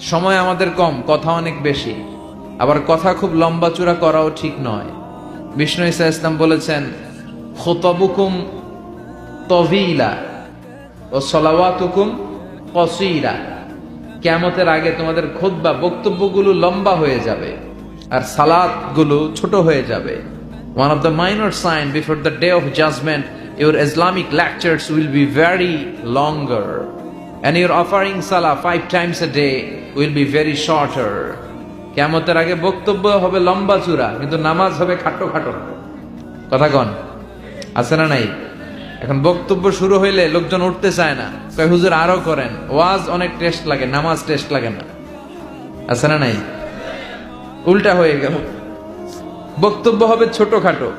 সময় আমাদের কম, কথা অনেক বেশি। আবার কথা খুব লম্বা চূড়া করাও ঠিক নয়। বিষ্ণু ইসা ইসলাম বলেছেন, খোতবুকুম তভিলা ও সলাওয়াতুকুম কসিরা। কেমতের আগে তোমাদের খুতবা, বক্তব্যগুলো লম্বা হয়ে যাবে আর সালাদগুলো ছোট হয়ে যাবে। One of the minor sign before the day of judgement your Islamic lectures will be very longer and your offering salah five times a day will be very shorter. কেমতের আগে বক্তব্য হবে লম্বা চূড়া, কিন্তু নামাজ হবে খাটো খাটো। কথা কন, আছে না নাই? এখন বক্তব্য শুরু হইলে লোকজন উঠতে চায় না। কয়, হুজুর, আরও করেন। ওয়াজ অনেক টেস্ট লাগে, নামাজ টেস্ট লাগে না। আছে না নাই? উল্টা হয়ে গেল। বক্তব্য হবে ছোটখাটো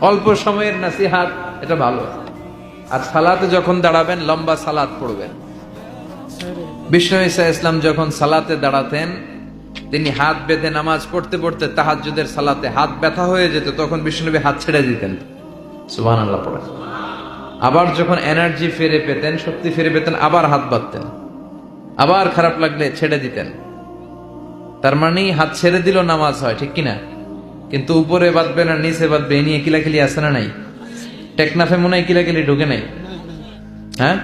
অল্প সময়ের নাসিহাত, এটা ভালো। আর সালাতে যখন দাঁড়াবেন, লম্বা সালাত পড়বেন। বিষ্ণু ইসা ইসলাম যখন সালাতে দাঁড়াতেন, তিনি হাত বেঁধে নামাজ পড়তে পড়তে তাহাজ্জুদের সালাতে হাত ব্যথা হয়ে যেত, তখন বিষ্ণুনবী হাত ছেড়ে দিতেন। সুবহান আল্লাহ পড়ে আবার যখন এনার্জি ফিরে পেতেন, শক্তি ফিরে পেতেন, আবার হাত বাঁধতেন। আবার খারাপ লাগলে ছেড়ে দিতেন। তার মানে হাত ছেড়ে দিল নামাজ হয়, ঠিক কিনা? কিন্তু উপরে বাঁধবে না নিচে বাঁধবে, এ নিয়ে কিলাকিলি আছে না নাই? টেকনাফে মনে হয় কিলাকিলি ঢুকে নাই। হ্যাঁ?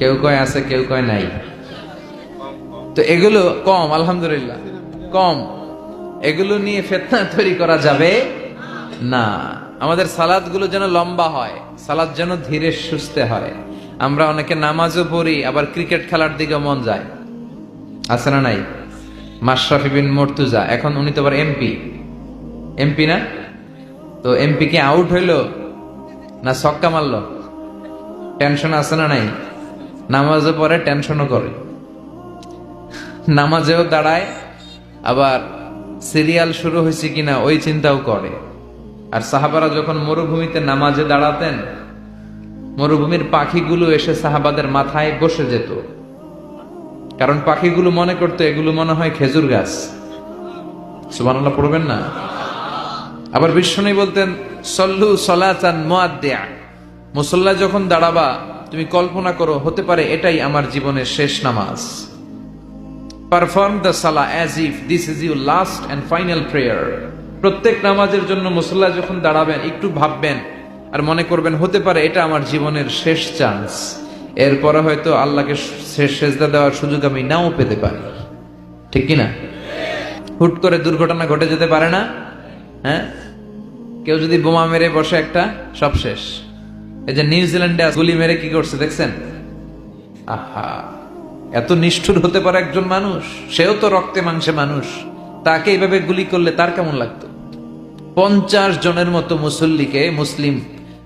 কেউ কয় আছে, কেউ কয় নাই। তো এগুলো কম, আলহামদুলিল্লাহ। কম। এগুলো নিয়ে ফেতনা তৈরি করা যাবে না। আমাদের সালাদগুলো যেন লম্বা হয়, সালাদ যেন ধীরে সুস্থে হয়। আমরা অনেকে নামাজও পড়ি, আবার ক্রিকেট খেলার দিকে মন যায়। আছে না নাই? মাশরাফি বিন মর্তুজা, এখন উনি তো আবার এমপি। এমপি না? তো এমপি কি আউট হইল? না ছক্কা মারলো? টেনশন আছে না নাই? নামাজও পরে টেনশনও করে। নামাজেও দাঁড়ায়, আবার সিরিয়াল শুরু হয়েছে কিনা ওই চিন্তাও করে। আর সাহাবারা যখন মরুভূমিতে নামাজে দাঁড়াতেন, মরুভূমির পাখিগুলো এসে সাহাবাদের মাথায় বসে যেত। কারণ পাখিগুলো মনে করতো, এগুলো মনে হয় খেজুর গাছ। সুবহানাল্লাহ, পড়বেন না? আবার বিষ্ণু বলতেন, সল্লু সলাচান মুআদ্দিয়া। মুসল্লা যখন দাঁড়াবা তুমি কল্পনা করো, হতে পারে এটাই আমার জীবনের শেষ নামাজ। Perform the salah as if this is your last and final prayer প্রত্যেক নামাজের জন্য মুসল্লা যখন দাঁড়াবেন, একটু ভাববেন আর মনে করবেন, হতে পারে এটা আমার জীবনের শেষ চান্স এরপরে হয়তো আল্লাহকে শেষ সেজদা দেওয়ার সুযোগ আমি নাও পেতে পারি। ঠিক কি না হুট করে দুর্ঘটনা ঘটে যেতে পারে না? হ্যাঁ? কেউ যদি বোমা মেরে বসে একটা, সব শেষ। এই যে নিউজিল্যান্ডে গুলি মেরে কি করছে দেখছেন? আহা, এত নিষ্ঠুর হতে পারে একজন মানুষ? সেও তো রক্তে মাংসে মানুষ। তাকে এইভাবে গুলি করলে তার কেমন লাগতো? পঞ্চাশ জনের মতো মুসল্লিকে, মুসলিম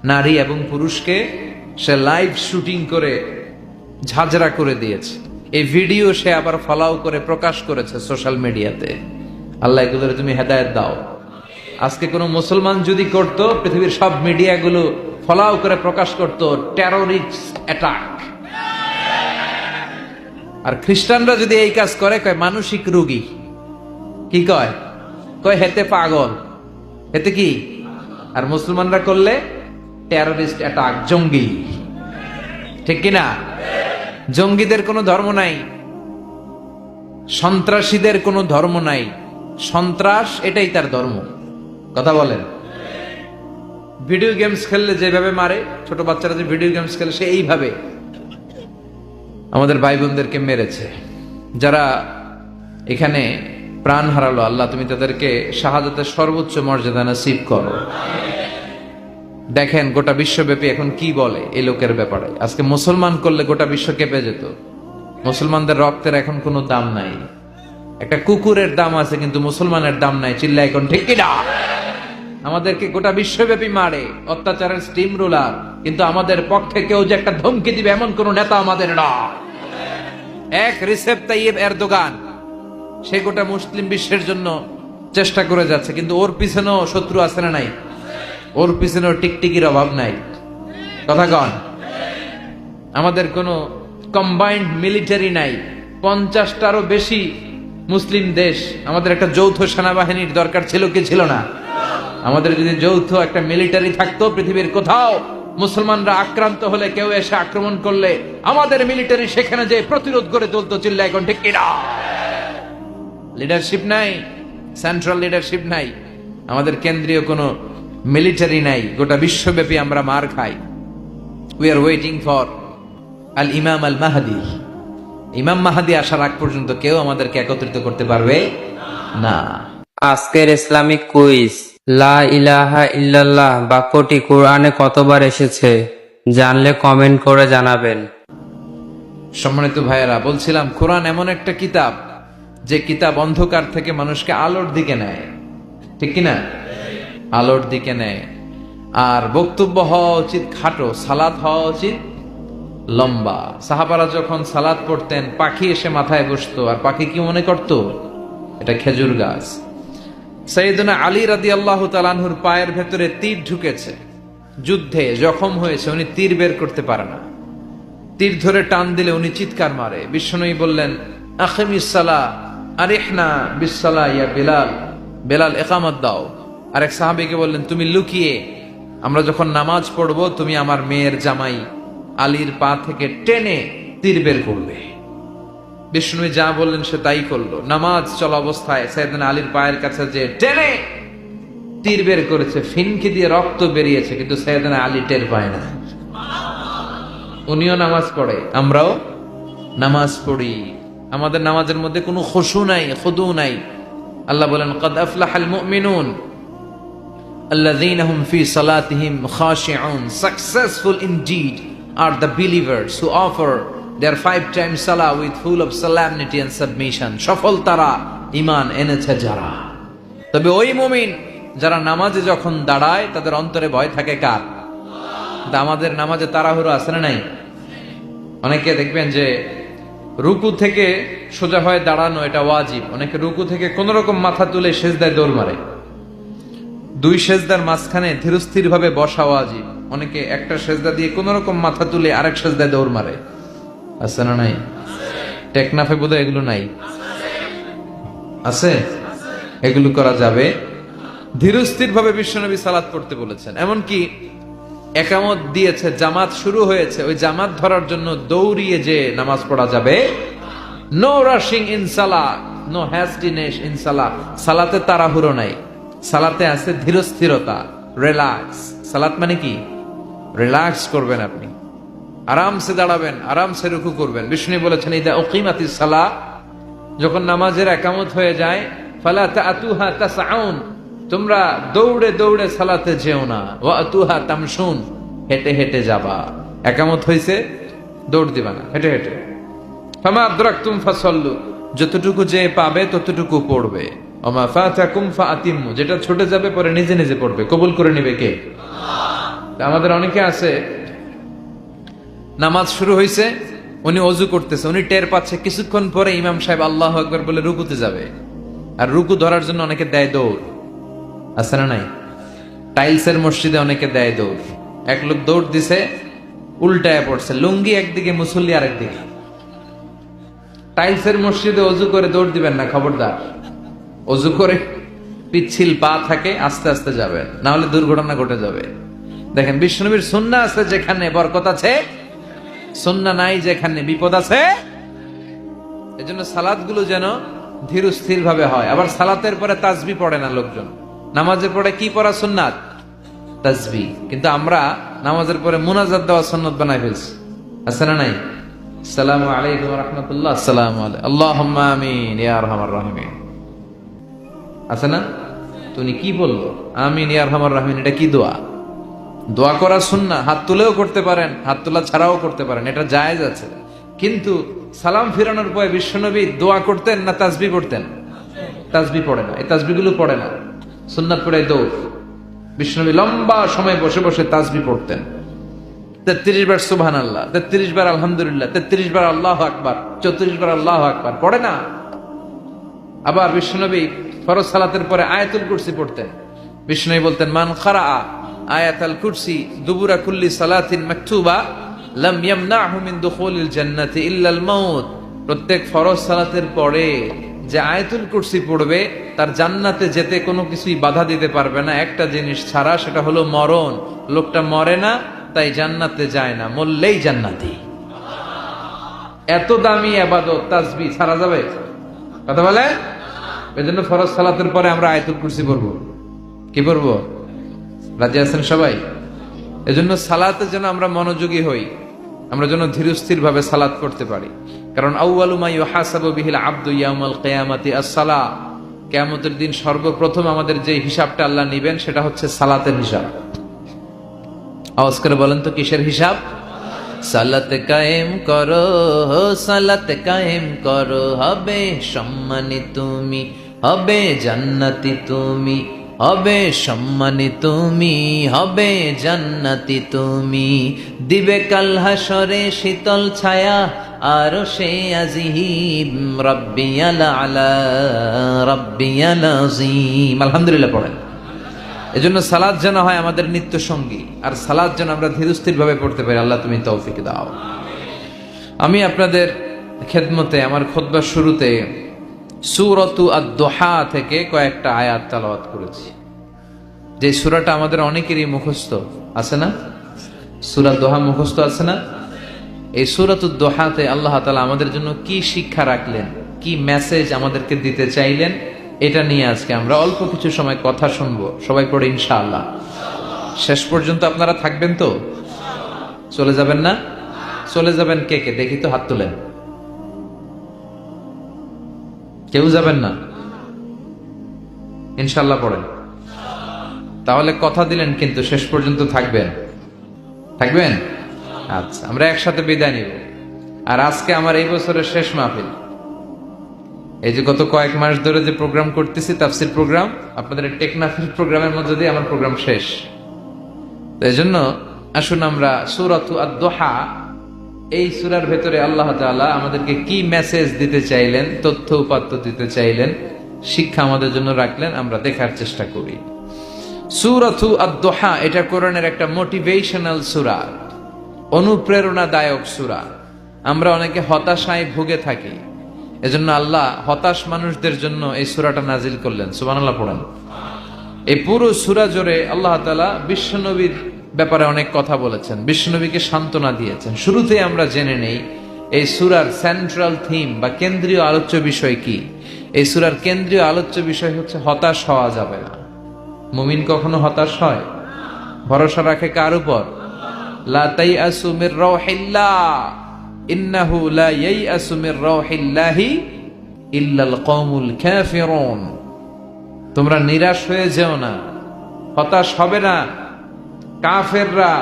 নারী এবং পুরুষকে সে লাইভ শুটিং করে ঝাঁঝরা করে দিয়েছে। এই ভিডিও সে আবার ফলাও করে প্রকাশ করেছে সোশ্যাল মিডিয়াতে আল্লাহ তুমি হেদায়ত দাও। আজকে কোনো মুসলমান যদি করতো, পৃথিবীর সব মিডিয়াগুলো ফলাও করে প্রকাশ করত টেরোরিস্ট অ্যাটাক আর খ্রিস্টানরা যদি এই কাজ করে, কয় মানসিক রোগী। কি কয়? কয় হেতে পাগল। হেতে কি? আর মুসলমানরা করলে টেরোরিস্ট অ্যাটাক জঙ্গি। ঠিক কি না জঙ্গিদের কোনো ধর্ম নাই। সন্ত্রাসীদের কোনো ধর্ম নাই। সন্ত্রাস এটাই তার ধর্ম। কথা বলেন। ভিডিও গেমস খেললে যেভাবে মারে, ছোট বাচ্চারা যে ভিডিও গেমস খেলে সে এইভাবে আমাদের ভাই বোনদেরকে মেরেছে। যারা এখানে প্রাণ হারালো, আল্লাহ তুমি তাদেরকে শাহাদাতের সর্বোচ্চ মর্যাদা নসিব করো। দেখেন, গোটা বিশ্বব্যাপী এখন কি বলে এই লোকের ব্যাপারে। আজকে মুসলমান করলে গোটা বিশ্ব কেঁপে যেত। মুসলমানদের রক্তের এখন কোনো দাম নাই। একটা কুকুরের দাম আছে, কিন্তু মুসলমানের দাম নাই। চিল্লা এখন ঠিক কিনা? আমাদেরকে গোটা বিশ্বব্যাপী মারে, অত্যাচারের স্টিম রুলার কিন্তু আমাদের পক্ষে কেউ যে একটা ধমকি দিবে এমন কোন নেতা আমাদের নয়। এক রিসেপ এরদোগান, সে গোটা মুসলিম বিশ্বের জন্য চেষ্টা করে যাচ্ছে, কিন্তু ওর পিছনেও শত্রু আছে না নাই? ওর পিছনেও টিকটিকির অভাব নাই। কথা কন, আমাদের কোনো কম্বাইন্ড মিলিটারি নাই। পঞ্চাশটারও বেশি মুসলিম দেশ, আমাদের একটা যৌথ সেনাবাহিনীর দরকার ছিল কি ছিল না? আমাদের যদি যৌথ একটা মিলিটারি থাকতো পৃথিবীর কোথাও, মুসলমানরা আক্রান্ত হলে কেউ এসে আক্রমণ করলে আমাদের মিলিটারি সেখানে যে প্রতিরোধ করে তুলতো চিল্লা, এখন ঠিক কিনা? লিডারশিপ নাই সেন্ট্রাল লিডারশিপ নাই, আমাদের কেন্দ্রীয় কোনো মিলিটারি নাই, গোটা বিশ্বব্যাপী আমরা মার খাই। We are waiting for al Imam al Mahdi ইমাম মাহাদি আসার আগ পর্যন্ত কেউ আমাদেরকে একত্রিত করতে পারবে না। আজকের ইসলামিক কুইজ। লা ইলাহা ইল্লাল্লাহ বাক্যটি কোরআনে কতবার এসেছে, জানলে কমেন্ট করে জানাবেন। সম্মানিত ভাইয়েরা, বলছিলাম, কোরআন এমন একটা কিতাব যে কিতাব অন্ধকার থেকে মানুষকে আলোর দিকে নেয়। ঠিক কিনা? আলোর দিকে নেয়। আর বক্তব্য হওয়া উচিত খাটো সালাদ হওয়া উচিত লম্বা। সাহাবারা যখন সালাদ পড়তেন, পাখি এসে মাথায় বসতো, আর পাখি কি মনে করত? এটা খেজুর গাছ। সৈয়দনা আলী রাদি আল্লাহ তালানহুর পায়ের ভেতরে তীর ঢুকেছে। যুদ্ধে জখম হয়েছে, উনি তীর বের করতে পারে না। তীর ধরে টান দিলে উনি চিৎকার মারে। বিশ্বনয়ী বললেন আখেমিসালা আরেহনা বিসালা ইয়া বেলাল। বেলাল একামত দাও। আরেক সাহাবিকে বললেন, তুমি লুকিয়ে, আমরা যখন নামাজ পড়ব, তুমি আমার মেয়ের জামাই আলীর পা থেকে টেনে তীর বের করবে। বিষ্ণু যা বললেন সে তাই করল। নামাজ চলা অবস্থায় সাইদান আলীর পায়ের কাছে যে টেনে তীর বের করেছে, ফিনকি দিয়ে রক্ত বেরিয়েছে, কিন্তু সাইদান আলী টের পায় না। উনিও নামাজ পড়ে, আমরাও নামাজ পড়ি। আমাদের নামাজের মধ্যে কোনো খুশু নাই, খুদু নাই। আল্লাহ বলেন, কদ আফলাহাল মুমিনুন আল্লাযীনাহুম ফি সালাতিহিম খাশিউন, successful indeed, are the believers who offer their five times salah with full of solemnity and submission. সফল তারা ইমান এনেছে যারা। তবে ওই মুমিন যারা নামাজে যখন দাঁড়ায়, তাদের অন্তরে ভয় থাকে কার? আমাদের নামাজে তাড়াহুড়ো আছে না নাই? অনেকে দেখবেন যে রুকু থেকে সোজা হয়ে দাঁড়ানো এটা ওয়াজিব। অনেকে রুকু থেকে কোন রকম মাথা তুলে সেজদায় দৌড় মারে। দুই সেজদার মাঝখানে ধীরস্থির ভাবে বসা ওয়াজিব। অনেকে একটা সেজদা দিয়ে কোন রকম মাথা তুলে আরেক সেজদায় দৌড় মারে। আছে না নাই? টেকনাফে বোধহয় এগুলো নাই। আছে? এগুলো করা যাবে। ধীরস্থির ভাবে বিশ্বনবী সালাত পড়তে বলেছেন। এমনকি একামত দিয়েছে, জামাত শুরু হয়েছে। ওই জামাত ধরার জন্য দৌড়িয়ে যে নামাজ পড়া যাবে নো রাশিং ইনসালা নো হ্যাস্টিনেস ইন সালা সালাতে তাড়াহুড়ো নাই। সালাতে আছে ধীরস্থিরতা রিল্যাক্স সালাত মানে কি? রিল্যাক্স করবেন আপনি। আরামসে দাঁড়াবেন, আরামসে রুকু করবেন। বিষ্ণু বলেছেন, ইদা উকিমাতি সালা যখন নামাজের একামত হয়ে যায়, ফালা তাতুহা তাসাউন তোমরা দৌড়ে দৌড়ে সালাতে যেও না। ও আতুহা তামশুন। হেঁটে হেঁটে যাবা। একামত হয়েছে দৌড় দিবা না, হেঁটে হেঁটে। ফামা আদ্রাকতুম ফাসল্লু। যতটুকু যে পাবে, ততটুকু পড়বে। ওমা ফাতাকুম ফাতিম্মু যেটা ছুটে যাবে, পরে নিজে নিজে পড়বে। কবুল করে নিবে কে? আমাদের অনেকে আছে নামাজ শুরু হয়েছে উনি অজু করতেছে, উনি টের পাচ্ছে, কিছুক্ষণ পরে ইমাম সাহেব আল্লাহ একবার বলে রুকুতে যাবে। আর রুকু ধরার জন্য অনেকে দেয় দৌড়। আছে না নাই? টাইলসের মসজিদে অনেকে দেয় দৌড়। এক লোক দৌড় দিছে, উল্টায় পড়ছে, লুঙ্গি একদিকে, মুসল্লি আরেকদিকে। টাইলসের মসজিদে অজু করে দৌড় দিবেন না, খবরদার। অজু করে পিচ্ছিল পা থাকে, আস্তে আস্তে যাবেন। না হলে দুর্ঘটনা ঘটে যাবে। দেখেন বিষ্ণুবীর সুন্না আছে যেখানে বরকত আছে সুন্না নাই যেখানে বিপদ আছে, এজন্য সালাদগুলো যেন ধীর স্থির ভাবে হয়। আবার সালাতের পরে তাজবি পড়ে না লোকজন। নামাজের পরে কি পড়া সুন্নাত? তাজবি। কিন্তু আমরা নামাজের পরে মুনাজাত দেওয়া সুন্নত বানাই ফেলছি। আছে না নাই? আসসালামু আলাইকুম রহমতুল্লাহ। আসসালামু আলাইকুম আল্লাহুম্মা আমিন, ইয়া আরহামার রাহিমিন। আছে না? তুমি কি বলল? আমিন, ইয়া আরহামার রাহিমিন, এটা কি দোয়া? দোয়া করা সুন্না হাত তুলেও করতে পারেন, হাত তোলা ছাড়াও করতে পারেন, এটা জায়েজ আছে। কিন্তু সালাম ফিরানোর পরে বিশ্বনবী দোয়া করতেন না তাজবি পড়তেন? তাজবি পড়ে না, এই তাজবিগুলো পড়ে না। সুন্নাত পড়ে দৌড়। বিশ্বনবী লম্বা সময় বসে বসে তাজবি পড়তেন। তেত্রিশ বার সুবহান আল্লাহ তেত্রিশ বার আলহামদুলিল্লাহ, তেত্রিশ বার আল্লাহ আকবার, চৌত্রিশ বার আল্লাহ আকবার, পড়ে না। আবার বিশ্বনবী ফরজ সালাতের পরে আয়াতুল কুরসি পড়তেন। বিষ্ণু বলতেন, মান খারা আয়াতাল কুরসি, দুবুরা কুল্লি সালাতিন মাকতুবা, লাম ইয়ামনাহু মিন দুখুলিল জান্নাতি ইল্লাল মাউত। প্রত্যেক ফরজ সালাতের পরে যে আয়াতুল কুরসি পড়বে, তার জান্নাতে যেতে কোনো কিছুই বাধা দিতে পারবে না। একটা জিনিস ছাড়া সেটা হলো মরণ। লোকটা মরে না, তাই জান্নাতে যায় না। মরলেই জান্নাতি। এত দামি আবাদত, তাজবি, ছাড়া যাবে? কথা বলে এই জন্য ফরজ সালাতের পরে আমরা আয়তুল কুরসি পড়ব। কি পড়ব? রাজি আছেন সবাই? এজন্য সালাতে যেন আমরা মনোযোগী হই, আমরা যেন ধীরস্থির ভাবে সালাত করতে পারি। কারণ আস-সালা। কিয়ামতের দিন সর্বপ্রথম আমাদের যে হিসাবটা আল্লাহ নিবেন, সেটা হচ্ছে সালাতের হিসাব। আওয়াজ করে বলেন তো কিসের হিসাব? সালাত কায়েম করো, সালাত কায়েম করো, হবে সম্মানী তুমি, হবে জান্নাতি তুমি। হবে সম্মানী তুমি, হবে জান্নাতি তুমি। দিবে কাল শীতল ছায়া, আর সে আজিহিম রব্বিয়াল আলা রব্বিয়াল আজিম। আলহামদুলিল্লাহ পড়েন। এজন্য সালাদ যেন হয় আমাদের নিত্য সঙ্গী, আর সালাদ যেন আমরা ধীরস্থির ভাবে পড়তে পারি, আল্লাহ তুমি তৌফিক দাও। আমি আপনাদের খেদমতে, আমার খোদবার শুরুতে সুরতু আদ-দোহা থেকে কয়েকটা আয়াত তালাওয়াত করেছি। যে সুরাটা আমাদের অনেকেরই মুখস্থ, আছে না? সুরা দোহা মুখস্থ আছে না? এই সুরাতুদ দোহাতে আল্লাহ তালা আমাদের জন্য কি শিক্ষা রাখলেন, কি মেসেজ আমাদেরকে দিতে চাইলেন, এটা নিয়ে আজকে আমরা অল্প কিছু সময় কথা শুনব। সবাই পড়ে ইনশাআল্লাহ। শেষ পর্যন্ত আপনারা থাকবেন তো? চলে যাবেন না? চলে যাবেন কে কে? দেখি তো হাত তোলেন। কেউ যাবেন না। ইনশাল্লাহ পড়েন। তাহলে কথা দিলেন কিন্তু শেষ পর্যন্ত থাকবেন। থাকবেন? আচ্ছা আমরা একসাথে বিদায় নিব। আর আজকে আমার এই বছরের শেষ মাহফিল। এই যে গত কয়েক মাস ধরে যে প্রোগ্রাম করতেছি, তাফসির প্রোগ্রাম, আপনাদের টেকনাফিল প্রোগ্রামের মধ্যে দিয়ে আমার প্রোগ্রাম শেষ। তো এই জন্য আসুন আমরা সুরাতু আদ-দোহা এই সুরার ভেতরে আল্লাহ তাআলা আমাদেরকে কি মেসেজ দিতে চাইলেন, তথ্য উপাত্ত দিতে চাইলেন, শিক্ষা আমাদের জন্য রাখলেন, আমরা দেখার চেষ্টা করি। সুরাতু আদ-দোহা, এটা কোরআনের একটা মোটিভেশনাল সুরা, অনুপ্রেরণাদায়ক সুরা। আমরা অনেকে হতাশায় ভুগে থাকি। এজন্য আল্লাহ হতাশ মানুষদের জন্য এই সুরাটা নাজিল করলেন। সুবহানাল্লাহ পড়েন। এই পুরো সুরা জোরে আল্লাহ তালা বিশ্বনবীর ব্যাপারে অনেক কথা বলেছেন। বিশ্বনবীকে সান্ত্বনা দিয়েছেন। শুরুতেই আমরা জেনে নেই, এই সুরার সেন্ট্রাল থিম বা কেন্দ্রীয় আলোচ্য বিষয় কি? এই সুরার কেন্দ্রীয় আলোচ্য বিষয় হচ্ছে হতাশ হওয়া যাবে না। মুমিন কখনো হতাশ হয়? ভরসা রাখে কার উপর? ইন্নাহু লা ইল্লাল তোমরা নিরাশ হয়ে যেও না। হতাশ হবে না। কাফেররা,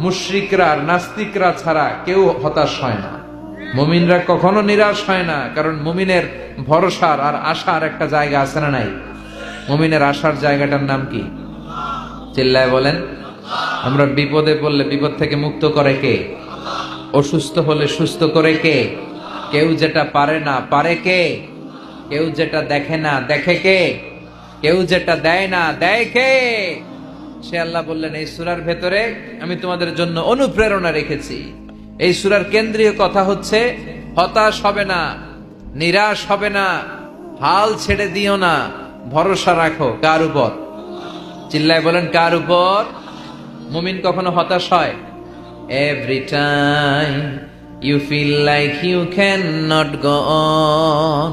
মুশ্রিকরা নাস্তিকরা ছাড়া কেউ হতাশ হয় না। মুমিনরা কখনো নিরাশ হয় না, কারণ মুমিনের ভরসার আর আশার একটা জায়গা আছে না নাই? মুমিনের আশার জায়গাটার নাম কি? চিল্লায় বলেন, আমরা বিপদে পড়লে বিপদ থেকে মুক্ত করে কে? অসুস্থ হলে সুস্থ করে কে? কেউ যেটা পারে না পারে কে? কেউ যেটা দেখে না দেখে কে? কেউ যেটা দেয় না দেয় কে? সে আল্লাহ বললেন, এই সুরার ভেতরে আমি তোমাদের জন্য অনুপ্রেরণা রেখেছি। এই সুরার কেন্দ্রীয় কথা হচ্ছে, হতাশ হবে না, নিরাশ হবে না, হাল ছেড়ে দিও না, ভরসা রাখো, কার উপর? চিল্লায় বলেন, কার উপর? মুমিন কখনো হতাশ হয়? Every time you feel like you can not go on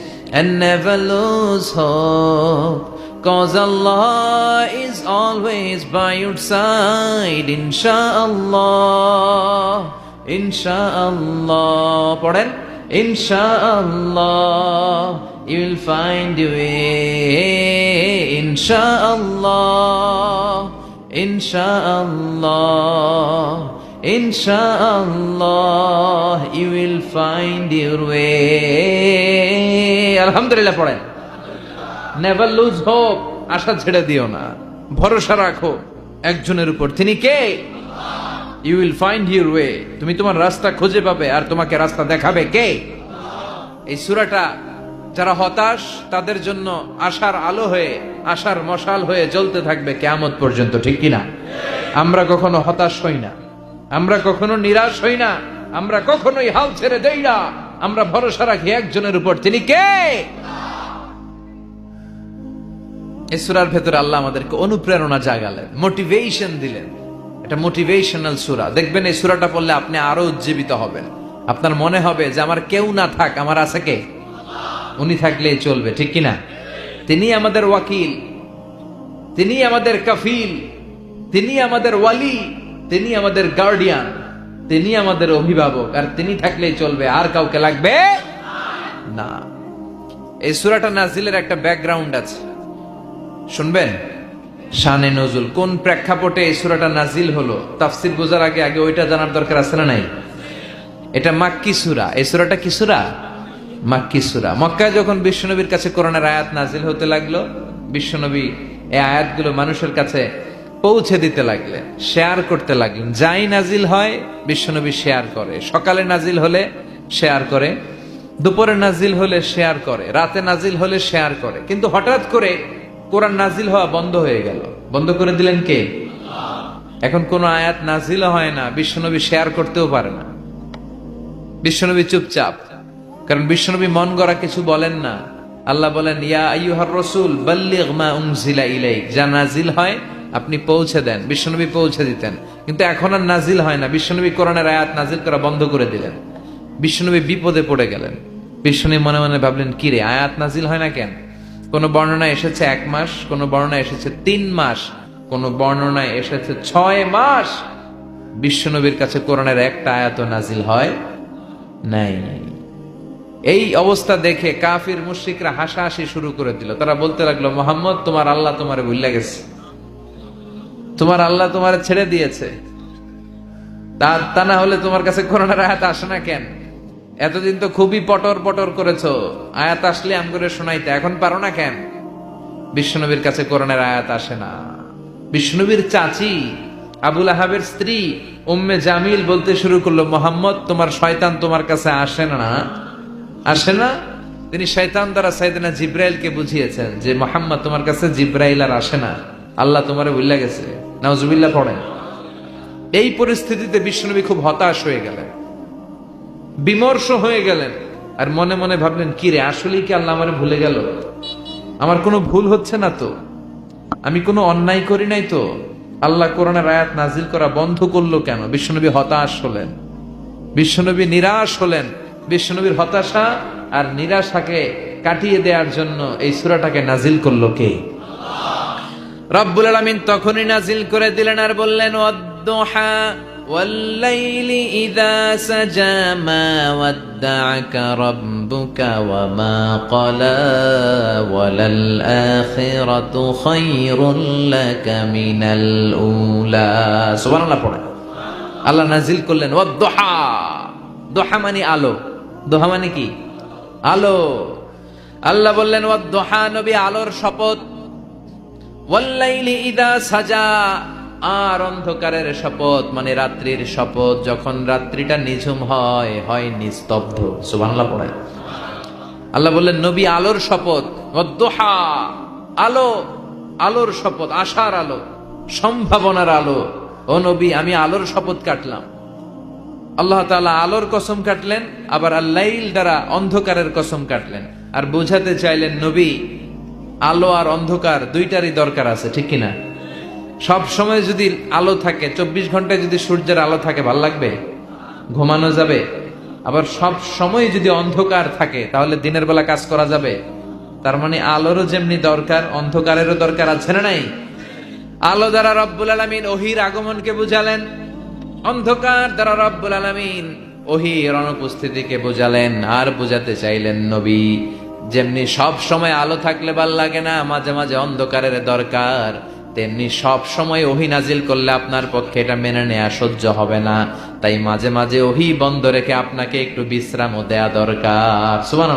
and never lose hope. Cause Allah is always by your side, insha'Allah. Insha'Allah. Pardon? Insha'Allah. You will find your way. Insha'Allah. Insha'Allah. Inshallah, you will find your way. আলহামদুলিল্লাহ পড়েন। Never lose hope আশা ছেড়ে দিও না। ভরসা রাখো একজনের উপর। তিনি কে? You will find your way তুমি তোমার রাস্তা খুঁজে পাবে আর তোমাকে রাস্তা দেখাবে কে? এই সুরাটা যারা হতাশ তাদের জন্য আশার আলো হয়ে আশার মশাল হয়ে জ্বলতে থাকবে কেয়ামত পর্যন্ত ঠিক কিনা? আমরা কখনো হতাশ হই না। আমরা কখনো নিরাশ হই না। আমরা কখনোই হাল ছেড়ে দেই না। আমরা ভরসা রাখি একজনের উপর। তিনি কে? এই সুরার ভেতরে আল্লাহ আমাদেরকে অনুপ্রেরণা জাগালেন মোটিভেশন দিলেন। এটা মোটিভেশনাল সুরা। দেখবেন এই সুরাটা পড়লে আপনি আরও উজ্জীবিত হবেন। আপনার মনে হবে যে আমার কেউ না থাক, আমার আছে কে? উনি থাকলেই চলবে, ঠিক কিনা তিনি আমাদের ওয়াকিল, তিনি আমাদের কাফিল, তিনি আমাদের ওয়ালি। তিনি আমাদের গার্ডিয়ান তিনি আমাদের অভিভাবক, আর তিনি থাকলেই চলবে। আর কাউকে লাগবে না। এই সুরাটা নাজিলের একটা ব্যাকগ্রাউন্ড আছে। শুনবেন? শানে নজুল, কোন প্রেক্ষাপটে এই সুরাটা নাজিল হলো? তাফসির বোঝার আগে আগে ওইটা জানার দরকার আছে না নাই? এটা মাক্কি সুরা। এই সুরাটা কি সুরা? মাক্কি সুরা। মক্কায় যখন বিশ্বনবীর কাছে করোনার আয়াত নাজিল হতে লাগল, বিশ্বনবী এই আয়াতগুলো মানুষের কাছে পৌঁছে দিতে লাগলেন, শেয়ার করতে লাগলেন। যাই নাজিল হয়, বিশ্বনবী শেয়ার করে। সকালে নাজিল হলে শেয়ার করে, দুপুরে নাজিল হলে শেয়ার করে, রাতে নাজিল হলে শেয়ার করে। কিন্তু হঠাৎ করে কোরআন নাজিল হওয়া বন্ধ হয়ে গেল। বন্ধ করে দিলেন কে? এখন কোন আয়াত নাজিল হয় না, বিশ্বনবী শেয়ার করতেও পারে না। বিশ্বনবী চুপচাপ। কারণ বিশ্বনবী মন গড়া কিছু বলেন না। আল্লাহ বলেন, ইয়া আইয়ুহার রসুল, বাল্লিগ মা উনজিলা ইলাইক। যা নাজিল হয় আপনি পৌঁছে দেন, বিশ্বনবী পৌঁছে দিতেন। কিন্তু এখন আর নাজিল হয় না। বিশ্বনবী কোরআনের আয়াত নাজিল করা বন্ধ করে দিলেন। বিশ্বনবী বিপদে পড়ে গেলেন। বিশ্বনবী মনে মনে ভাবলেন কিরে আয়াত নাজিল হয় না কেন? কোন বর্ণনায় এসেছে এক মাস, কোন বর্ণনায় এসেছে তিন মাস, কোন বর্ণনায় এসেছে ছয় মাস। বিশ্বনবীর কাছে কোরআনের একটা আয়াত নাজিল হয় নাই। এই অবস্থা দেখে কাফির মুশ্রিকরা হাসাহাসি শুরু করে দিল। তারা বলতে লাগল, মোহাম্মদ, তোমার আল্লাহ তোমারে ভুলে গেছে। তোমার আল্লাহ তোমার ছেড়ে দিয়েছে। তা তা না হলে তোমার কাছে করোনার আয়াত আসে না কেন? এতদিন তো খুবই পটর পটর করেছ। আয়াত আসলে আম করে শোনাইতে, এখন পারো না কেন? কাছে করোনার আয়াত আসে না। চাচি আবুল আহাবের স্ত্রী উম্মে জামিল বলতে শুরু করল, মোহাম্মদ, তোমার শয়তান তোমার কাছে আসে না। আসে না? তিনি শয়তান দ্বারা সাইদিনা জিব্রাইলকে বুঝিয়েছেন যে, মোহাম্মদ, তোমার কাছে জিব্রাইল আর আসে না। আল্লাহ তোমার ভুল্লা গেছে। নাউজুবিল্লাহ পড়েন। এই পরিস্থিতিতে বিষ্ণুনবী খুব হতাশ হয়ে গেলেন। বিমর্ষ হয়ে গেলেন। আর মনে মনে ভাবলেন, কি রে, আসলেই কি আল্লাহ আমার ভুলে গেল? আমার কোনো ভুল হচ্ছে না তো? আমি কোনো অন্যায় করি নাই তো? আল্লাহ কোরআনের আয়াত নাজিল করা বন্ধ করল কেন? বিশ্বনবী হতাশ হলেন। বিশ্বনবী নিরাশ হলেন। বিশ্বনবীর হতাশা আর নিরাশাকে কাটিয়ে দেওয়ার জন্য এই সুরাটাকে নাজিল করল কে? রব্বুল আলামিন তখনই নাজিল করে দিলেন আর বললেন ওয়াদ্দুহা والليل إذا سجى ما ودعك ربك وما قلى وللآخرة خير لك من الأولى سبحان الله পড়ে আল্লাহ নাজিল করলেন ওয়াদ্দুহা দোহা মানে আলো দোহা মানে কি আলো আল্লাহ বললেন ওয়াদ্দুহা নবী আলোর শপথ ওয়াল্লাইলি ইদা সাজা। আর অন্ধকারের শপথ মানে রাত্রির শপথ, যখন রাত্রিটা নিঝুম হয় হয় নিস্তব্ধ। সুবহানাল্লাহ পড়ে। আল্লাহ বললেন, নবী, আলোর শপথ। ওয়াদ্দুহা, আলো, আলোর শপথ, আশার আলো, সম্ভাবনার আলো। ও নবী, আমি আলোর শপথ কাটলাম। আল্লাহ তালা আলোর কসম কাটলেন, আবার আল্লাইল দ্বারা অন্ধকারের কসম কাটলেন। আর বোঝাতে চাইলেন, নবী আলো আর অন্ধকার দুইটারই দরকার আছে, ঠিক কিনা? সব সময় যদি আলো থাকে, চব্বিশ ঘন্টায় যদি সূর্যের আলো থাকে, ভালো লাগবে? ঘুমানো যাবে? আবার সব সময় যদি অন্ধকার থাকে, তাহলে দিনের বেলা কাজ করা যাবে? তার মানে আলোরও যেমনি দরকার, অন্ধকারেরও দরকার, আছে না নাই? আলো দ্বারা রব্বুল আলমিন ওহির আগমনকে বুঝালেন, অন্ধকার দ্বারা রব্বুল আলমিন ওহির অনুপস্থিতিকে বুঝালেন, আর বুঝাতে চাইলেন নবী। যেমনি সব সময় আলো থাকলে ভালো লাগে না, মাঝে মাঝে অন্ধকারের দরকার। তেমনি সব সময় ওহি নাজিল করলে আপনার পক্ষে এটা মেনে নেওয়া সহ্য হবে না। তাই মাঝে মাঝে ওহি বন্ধ রেখে আপনাকে একটু বিশ্রামও দেয়া দরকার। সুমান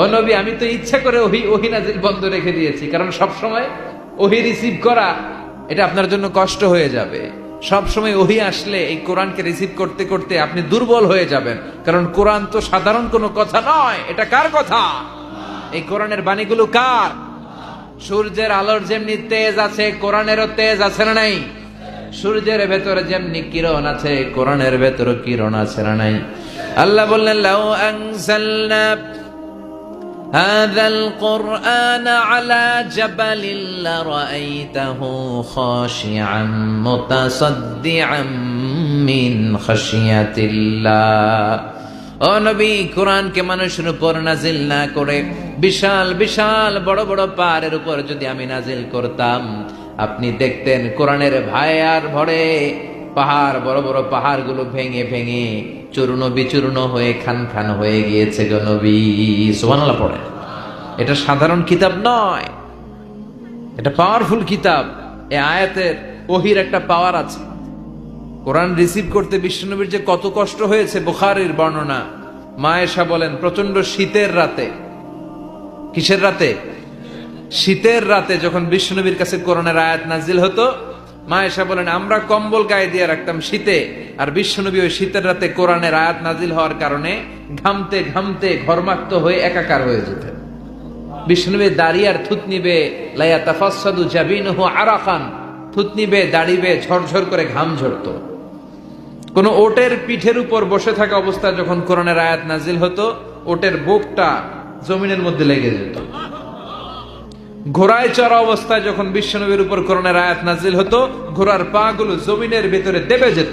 ও নবী, আমি তো ইচ্ছা করে ওহি ওহি নাজিল বন্ধ রেখে দিয়েছি, কারণ সব সময় ওহি রিসিভ করা, এটা আপনার জন্য কষ্ট হয়ে যাবে। সব সময় ওহি আসলে এই কোরআনকে রিসিভ করতে করতে আপনি দুর্বল হয়ে যাবেন। কারণ কোরআন তো সাধারণ কোনো কথা নয়। এটা কার কথা? এই কোরআনের বাণীগুলো কার? সূর্যের আলোর যেমনি তেজ আছে, কোরআনেরও তেজ আছে না নাই? সূর্যের ভেতরে যেমনি কিরণ আছে, কোরআনের ভেতরে কিরণ আছে না নাই? আল্লাহ বললেন, লাউ আনজালনা هذا القرآن على جبل لرأيته خاشعا متصدعا من خشية الله ও নবী কোরআনকে মানুষের উপর নাজিল না করে বিশাল বিশাল বড় বড় পাহাড়ের উপর যদি আমি নাজিল করতাম আপনি দেখতেন কোরআনের ভাই আর ভরে পাহাড় বড় বড় পাহাড়গুলো ভেঙে ভেঙে চূর্ণ বিচূর্ণ হয়ে খান খান হয়ে গিয়েছে গো নবী। পড়ে এটা সাধারণ কিতাব নয়। এটা পাওয়ারফুল কিতাব। এই আয়াতের ওহির একটা পাওয়ার আছে। কোরআন রিসিভ করতে বিশ্বনবীর যে কত কষ্ট হয়েছে বুখারির বর্ণনা। মায়েশা বলেন প্রচণ্ড শীতের রাতে। কিসের রাতে? শীতের রাতে যখন বিশ্বনবীর কাছে কোরআনের আয়াত নাজিল হতো মায়েশা বলেন, আমরা কম্বল গায়ে দিয়ে রাখতাম শীতে, আর বিশ্বনবী ওই শীতের রাতে কোরআনের আয়াত নাজিল হওয়ার কারণে ঘামতে ঘামতে ঘরমাক্ত হয়ে একাকার হয়ে যেতেন। বিষ্ণুবে দাঁড়িয়ে আর থুতনিবে লাইয়া তাফাসাদু জাবিনহু আরাফান থুতনিবে দাঁড়িবে ঝরঝর করে ঘাম ঝরতো। কোন ওটের পিঠের উপর বসে থাকা অবস্থায় যখন কোরআনের আয়াত নাজিল হতো, ওটের বুকটা জমিনের মধ্যে লেগে যেত। ঘোড়ায় চড়া অবস্থায় যখন বিশ্বনবীর উপর করোনার আয়াত নাজিল হতো, ঘোড়ার পা গুলো জমিনের ভেতরে দেবে যেত।